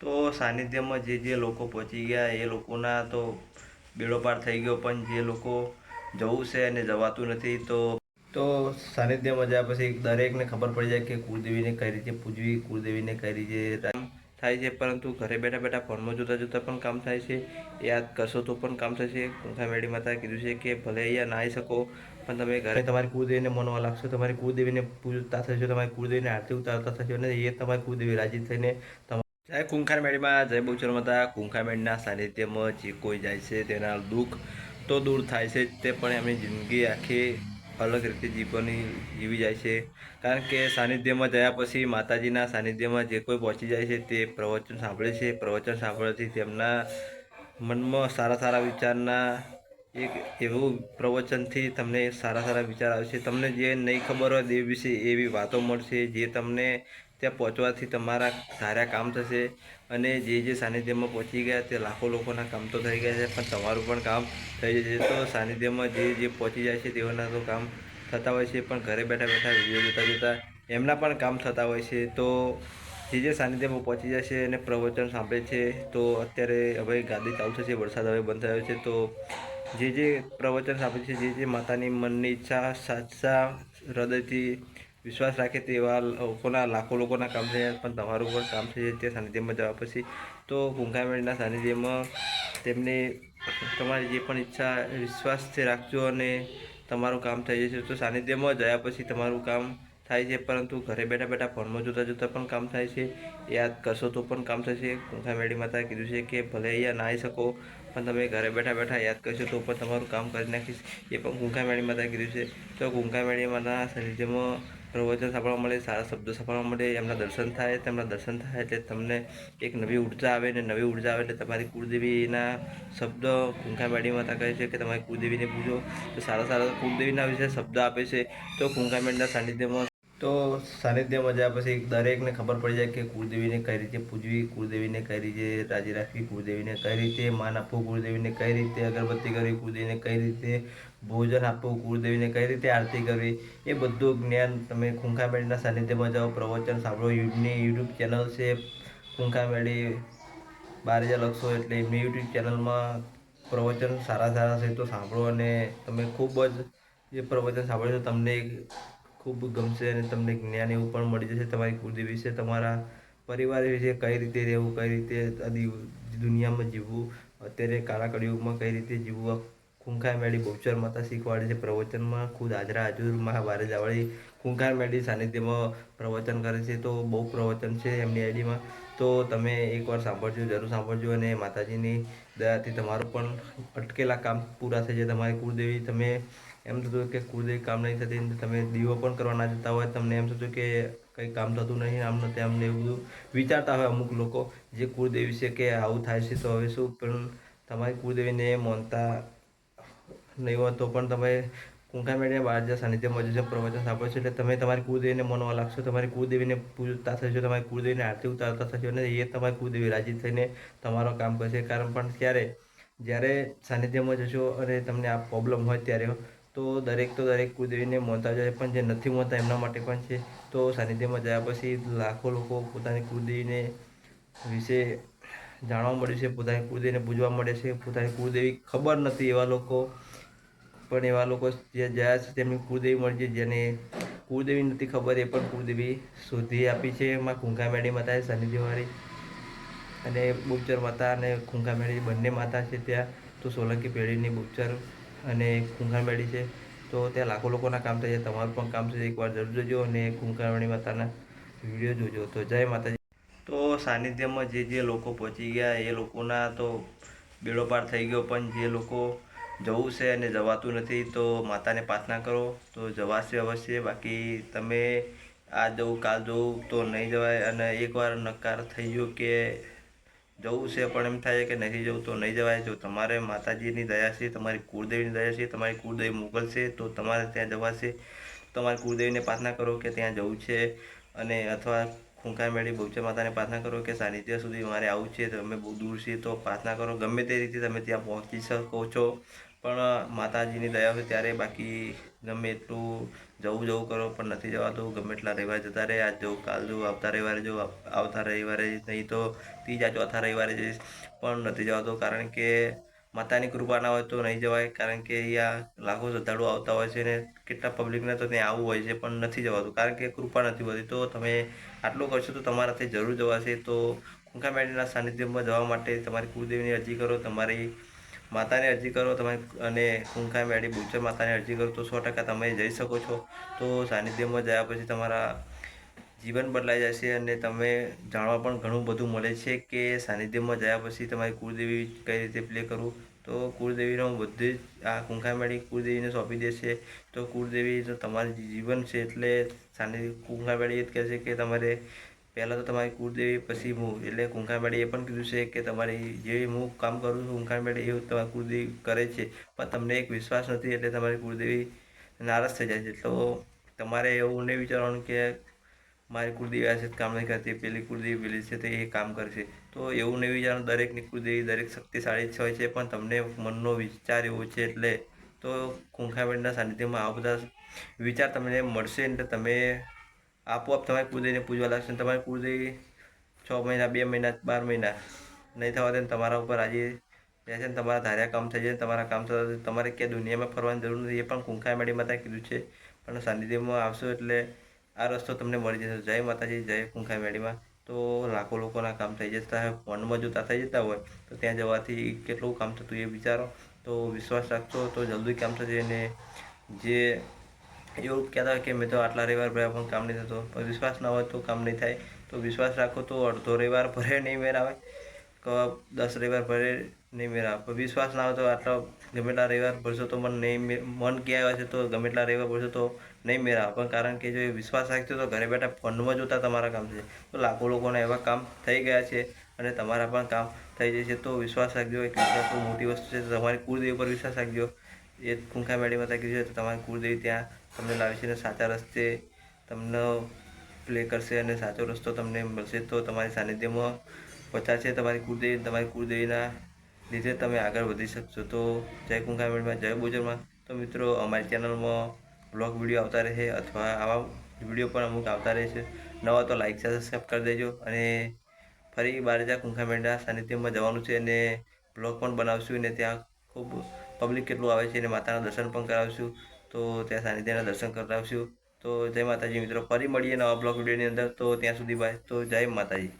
તો સાનિધ્યમાં જે જે લોકો પહોંચી ગયા, એ લોકોના તો બેડો પાર થઈ ગયો, પણ જે લોકો જવું છે અને જવાતું નથી, તો તો સાનિધ્યમાં જ્યાં પછી દરેકને ખબર પડી જાય કે કુળદેવીને કઈ રીતે પૂજવી, કુળદેવીને કઈ રીતે થાય છે. પરંતુ ઘરે બેઠા બેઠા ફોનમાં જોતાં જોતાં પણ કામ થાય છે. યાદ કરશો તો પણ કામ થશે મેળી માતા કીધું છે કે ભલે અહીંયા ના આવી શકો, પણ તમે ઘરે તમારી કુળદેવીને મનવા લાગશો. તમારી કુળદેવીને પૂજતા થશો, તમારી કુળદેવીને આરતી ઉતારતા થશો અને એ તમારી કુળદેવી રાજી થઈને તમારા જય કુંખાર મેળીમાં, જય બહુચર માતા. કુંખાર મેળના સાનિધ્યમાં જે કોઈ જાય છે તેના દુઃખ તો દૂર થાય છે તે પણ એમની જિંદગી આખી અલગ રીતે જીવવાની જીવી જાય છે. કારણ કે સાનિધ્યમાં જયા પછી માતાજીના સાનિધ્યમાં જે કોઈ પહોંચી જાય છે તે પ્રવચન સાંભળે છે. પ્રવચન સાંભળવાથી તેમના મનમાં સારા સારા વિચારના એક એવું પ્રવચનથી તમને સારા સારા વિચાર આવશે તમને જે નહીં ખબર હોય દેવ વિશે એવી વાતો મળશે જે તમને ત્યાં પહોંચવાથી તમારા ધાર્યા કામ થશે અને જે જે સાનિધ્યમાં પહોંચી ગયા તે લાખો લોકોના કામ તો થઈ ગયા છે, પણ તમારું પણ કામ થઈ જશે. તો સાનિધ્યમાં જે જે પહોંચી જાય છે તેઓના તો કામ થતા હોય છે, પણ ઘરે બેઠા બેઠા વીડિયો જોતા જોતા એમના પણ કામ થતા હોય છે. તો જે જે સાનિધ્યમાં પહોંચી છે અને પ્રવચન સાંભળે છે, તો અત્યારે હવે ગાદી ચાલુ થશે, વરસાદ હવે બંધ થયો છે. તો જે જે પ્રવચન સાંભળે છે, જે જે માતાની મનની ઈચ્છા, સાચા હૃદયથી વિશ્વાસ રાખે તેવા લોકોના, લાખો લોકોના કામ થયા, પણ તમારું પણ કામ થઈ જાય તે સાનિધ્યમાં જવા પછી. તો કુંકામેળના સાનિધ્યમાં તેમને તમારી જે પણ ઈચ્છા વિશ્વાસથી રાખજો અને તમારું કામ થઈ જશે. તો સાનિધ્યમાં જયા પછી તમારું કામ થાય છે, પરંતુ ઘરે બેઠા બેઠા ફોનમાં જોતા જોતા પણ કામ થાય છે. યાદ કરશો તો પણ કામ થશે કુંખા મેળી માતા કીધું છે કે ભલે અહીંયા ના આવી શકો, પણ તમે ઘરે બેઠા બેઠા યાદ કરશો તો પણ તમારું કામ કરી નાખીશ. એ પણ કુંખા મેળી માતા કીધું છે. તો કુંખા મેળી માતા સાનિધ્યમાં પ્રવચન સાંભળવા મળે, સારા શબ્દો સાંભળવા મળે, એમના દર્શન થાય, તેમના દર્શન થાય એટલે તમને એક નવી ઊર્જા આવે ને નવી ઊર્જા આવે એટલે તમારી કુળદેવીના શબ્દ કુંખા મેળી માતા કહે છે કે તમારી કુળદેવીને પૂજો. તો સારા સારા કુળદેવીના વિશે શબ્દ આપે છે. તો કુંખા મેળના સાનિધ્યમાં તો સાનિધ્યમાં જ્યાં પછી દરેકને ખબર પડી જાય કે કુળદેવીને કઈ રીતે પૂજવી, કુળદેવીને કઈ રીતે રાજી રાખવી, કુળદેવીને કઈ રીતે માન આપવું, કુળદેવીને કઈ રીતે અગરબત્તી કરવી, કુળદેવીને કઈ રીતે ભોજન આપવું, કુળદેવીને કઈ રીતે આરતી કરવી, એ બધું જ્ઞાન તમે ખૂંખામેળીના સાનિધ્યમાં જાઓ, પ્રવચન સાંભળો. યુટ્યુબની યુટ્યુબ ચેનલ છે ખૂંખામેળી બારેજા લખશો એટલે એમની યુટ્યુબ ચેનલમાં પ્રવચન સારા સારા છે તો સાંભળો અને તમે ખૂબ જ એ પ્રવચન સાંભળશો તમને ખૂબ ગમશે અને તમને જ્ઞાન એવું પણ મળી જશે તમારી કુળદેવી વિશે, તમારા પરિવાર વિશે કઈ રીતે રહેવું, કઈ રીતે દુનિયામાં જીવવું, અત્યારે કાળા કળિયુગમાં કઈ રીતે જીવવું ખૂંખાર મેળી બહુચર માતા શીખવાડે છે. પ્રવચનમાં ખુદ હાજરા હાજુર મહાભારત જાવળી ખૂંખાર મેળી સાનિધ્યમાં પ્રવચન કરે છે. તો બહુ પ્રવચન છે એમની આઈડીમાં તો તમે એકવાર સાંભળજો, જરૂર સાંભળજો અને માતાજીની દયાથી તમારું પણ અટકેલા કામ પૂરા થઈ જાય. તમારી કુળદેવી તમે એમ થતું કે કુળદેવી કામ નહીં થતી તમે દીવો પણ કરવા ના જતા હોય, તમને એમ થતું કે કંઈ કામ થતું નહીં, આમ ને તેમ ને એવું બધું વિચારતા હોય અમુક લોકો. જે કુળદેવી છે કે આવું થાય છે, તો હવે શું? પણ તમારી કુળદેવીને માનતા નહીં હોય, તો પણ તમે કુંખા મેળીને જ્યાં સાનિધ્યમાં જશે પ્રવચન સાંભળો છો. એટલે તમે તમારી કુળદેવીને મનવા લાગશો, તમારી કુળદેવીને પૂજતા થશો, તમારી કુળદેવીને આરતી ઉતારતા થશો, અને એ તમારી કુળદેવી રાજી થઈને તમારો કામ કરશે. કારણ પણ ત્યારે જ્યારે સાનિધ્યમાં જશો અને તમને આ પ્રોબ્લેમ હોય ત્યારે તો દરેક તો દરેક કુળદેવીને માનતા જાય પણ જે નથી મોતા એમના માટે પણ છે. તો સાનિધ્યમાં જયા પછી લાખો લોકો પોતાની કુળદેવીને વિશે જાણવા મળ્યું છે, પોતાની કુળદેવીને પૂજવા મળે છે. પોતાની કુળદેવી ખબર નથી એવા લોકો, પણ એવા લોકો જે જયા છે તેમની કુળદેવી મળી છે, જેને કુળદેવી નથી ખબર એ પણ કુળદેવી શોધી આપી છે. એમાં કુંખા મેળી માતા છે, સાનિધ્યવાળી અને બુચર માતા અને ખૂંખા મેળી બંને માતા છે ત્યાં. તો સોલંકી પેઢીની બુચર અને મેળી છે. તો ત્યાં લાખો લોકોના કામ થાય છે. તમારું પણ કામ છે એકવાર જરૂર જોજો અને ખૂંખા માતાના વીડિયો જોજો. તો જય માતાજી. તો સાનિધ્યમાં જે જે લોકો પહોંચી ગયા, એ લોકોના તો બેડો પાર થઈ ગયો, પણ જે લોકો જવું છે અને જવાતું નથી, તો માતાને પ્રાર્થના કરો. તો જવાશે અવશ્ય. બાકી તમે આ જવું, કાલ જવું તો નહીં જવાય. અને એકવાર નકાર થઈ ગયો કે જવું છે, પણ એમ થાય કે નથી જવું તો નહીં જવાય. જો તમારે માતાજીની દયા છે, તમારી કુળદેવીની દયા છે, તમારી કુળદેવી મોકલશે તો તમારે ત્યાં જવાશે તમારી કુળદેવીને પ્રાર્થના કરો કે ત્યાં જવું છે અને અથવા ખૂંખા મેળી બહુચર માતાને પ્રાર્થના કરો કે સાનિધ્ય સુધી મારે આવું છે તમે બહુ દૂર છે તો પ્રાર્થના કરો. ગમે તે રીતે તમે ત્યાં પહોંચી શકો છો. પણ માતાજીની દયા હોય ત્યારે બાકી ગમે એટલું જવું જવું કરો, પણ નથી જવાતું. ગમે એટલા રવિવારે જતા રહે. આજ જવું કાલ જવું આવતા રવિવારે જવું આવતા રવિવારે નહીં તો ત્રીજા ચોથા રવિવારે જઈશ પણ નથી જવાતું. કારણ કે માતાની કૃપા ના હોય તો નહીં જવાય. કારણ કે અહીંયા લાખો શ્રદ્ધાળુ આવતા હોય છે ને કેટલા પબ્લિકને તો ત્યાં આવવું હોય છે, પણ નથી જવાતું. કારણ કે કૃપા નથી હોતી. તો તમે આટલું કરશો તો તમારાથી જરૂર જવાશે. તો કુંકા મેડીના સાનિધ્યમાં જવા માટે તમારી કુળદેવીની અરજી કરો. તમારી માતાને અરજી કરો, તમે અને કુંકા મેળી બુચર માતાને અરજી કરો, તો સો ટકા તમે જઈ શકો છો. તો સાનિધ્યમાં જયા પછી તમારા જીવન બદલાઈ જશે અને તમે જાણવા પણ ઘણું બધું મળે છે કે સાનિધ્યમાં જયા પછી તમારી કુળદેવી કઈ રીતે પ્લે કરવું. તો કુળદેવીનો બધી જ આ કુંખામેળી કુળદેવીને સોંપી દેશે તો કુળદેવી તમારું જીવન છે એટલે સાનિધ્ય કુંખામેળી એ જ કહેશે કે તમારે પહેલાં તો તમારી કુળદેવી, પછી હું. એટલે કુંખામેળી એ પણ કીધું છે કે તમારી જે હું કામ કરું છું કુંખામેળી એવું તમારી કુળદેવી કરે છે. પણ તમને એક વિશ્વાસ નથી એટલે તમારી કુળદેવી નારાજ થઈ જાય છે. તો તમારે એવું નહીં વિચારવાનું કે મારી કુળદેવી આ છે કામ નહીં કરતી. પેલી કુળદેવી પેલી છે તે એ કામ કરશે તો એવું નહીં વિચારવાનું. દરેકની કુળદેવી દરેક શક્તિશાળી હોય છે, પણ તમને મનનો વિચાર એવો છે એટલે તો કુંખામેળના સાનિધ્યમાં આ બધા વિચાર તમને મળશે. એટલે તમે આપોઆપ તમારી કુદરતીને પૂજવા લાગશે અને તમારી કુદરતી છ મહિના, બે મહિના, બાર મહિના નહીં થવા દે તમારા ઉપર આજે રહેશે ને તમારા ધાર્યા કામ થઈ જાય તમારા કામ થતા તમારે ક્યાં દુનિયામાં ફરવાની જરૂર નથી. એ પણ કુંખામેળી માતા કીધું છે. પણ સાનિધ્યમાં આવશો એટલે આ રસ્તો તમને મળી જશે. જય માતાજી, જય કુંખાઈ મેડીમાં તો લાખો લોકોના કામ થઈ જતા હોય ફોનમાં જોતા થઈ જતા હોય, તો ત્યાં જવાથી કેટલું કામ થતું એ વિચારો. તો વિશ્વાસ રાખશો તો જલ્દી કામ થશે અને જે એવું કહેતા હોય કે મેં તો આટલા રવિવાર ભર્યા પણ કામ નહીં થતો. પણ વિશ્વાસ ના હોય તો કામ નહીં થાય. તો વિશ્વાસ રાખો તો અડધો રવિવાર ભરે નહીં મેરા આવે. દસ રવિવાર ભરે નહીં મેરા આવે. પણ વિશ્વાસ ના હોય તો આટલા ગમે એટલા રવિવાર ભરશો તો મન નહીં મન ક્યાં આવે છે તો ગમે એટલા રવિવાર ભરશો તો નહીં મેરા આવે. પણ કારણ કે જો એ વિશ્વાસ રાખ્યો તો ઘરે બેઠા ફોનમાં જોતા તમારા કામ છે. તો લાખો લોકોના એવા કામ થઈ ગયા છે અને તમારા પણ કામ થઈ જશે તો વિશ્વાસ રાખજો. એક વિશ્વાસ મોટી વસ્તુ છે. તો તમારી કુળદેવી પર વિશ્વાસ રાખજો. એ કુંખા મેળી માતા છે, તો તમારી કુળદેવી ત્યાં તમને લાવશે અને સાચા રસ્તે તમને પ્લે કરશે અને સાચો રસ્તો તમને મળશે, તો તમારી સાનિધ્યમાં પહોંચાડશે તમારી કુળદેવી, તમારી કુળદેવીના લીધે તમે આગળ વધી શકશો. તો જય કુંખા મેળમાં જય બોજરમાં. તો મિત્રો, અમારી ચેનલમાં બ્લોગ વીડિયો આવતા રહે અથવા આવા વીડિયો પણ અમુક આવતા રહે છે. નવા તો લાઇક છે સબસ્ક્રાઈબ કરી દેજો અને ફરી બારેજા કુંખા મેળા સાનિધ્યમાં જવાનું છે અને બ્લોગ પણ બનાવશું અને ત્યાં ખૂબ પબ્લિક કેટલું આવે છે અને માતાના દર્શન પણ કરાવશું. તો ત્યાં સાનિધ્યના દર્શન કરાવશું તો જય માતાજી મિત્રો, ફરી મળીએ નવા બ્લોગ વિડીયોની અંદર. તો ત્યાં સુધી બાય તો જય માતાજી.